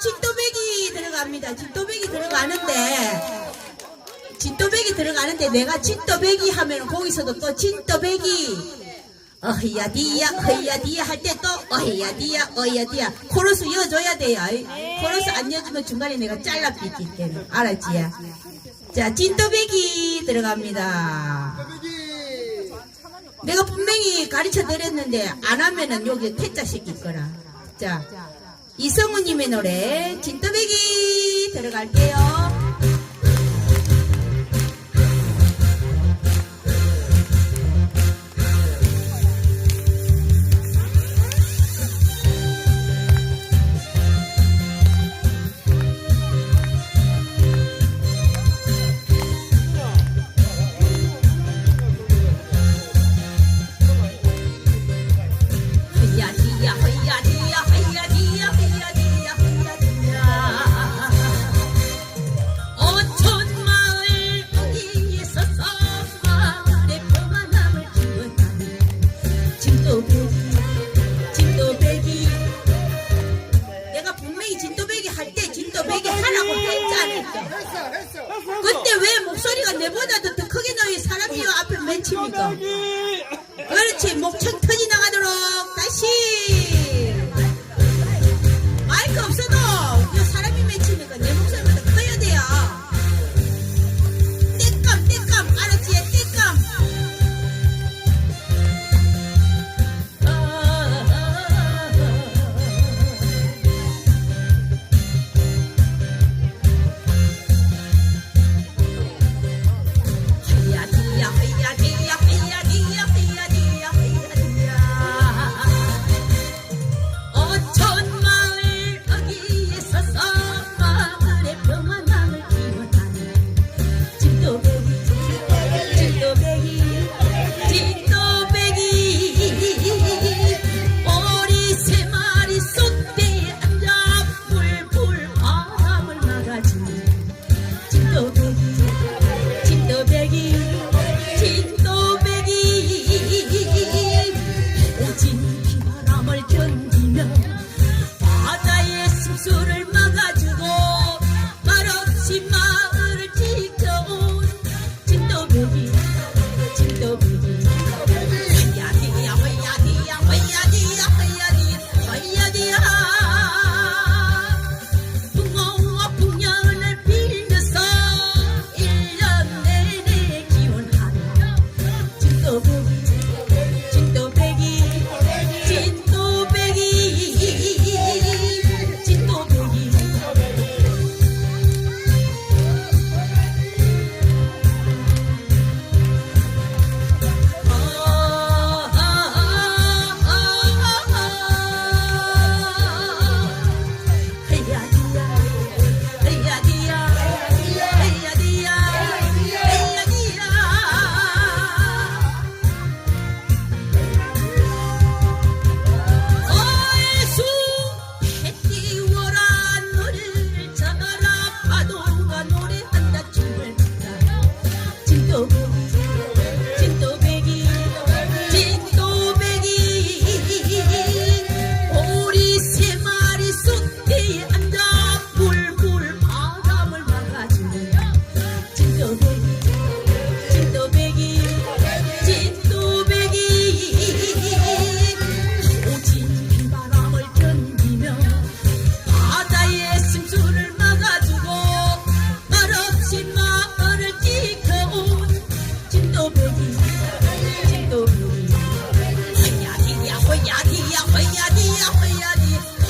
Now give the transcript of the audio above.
진또배기 들어갑니다. 진또배기 들어가는데 진또배기 들어가는데 내가 진또배기 하면 거기서도 또 진또배기 어헤야디야 어헤야디야 할 때 또 어헤야디야 어헤야디야 코러스 이어줘야 돼요. 코러스 안 이어주면 중간에 내가 잘라 삐기 때문에 알았지? 자 진또배기 들어갑니다. 내가 분명히 가르쳐 드렸는데 안 하면은 여기 퇴짜 시킬 거라. 자. 이성우님의 노래 진또배기 들어갈게요. 그때 왜 목소리가 내보다 더 크게 나오니 사람이 앞에 맺힙니까? 그렇지, 목 próxima. 灰压灰压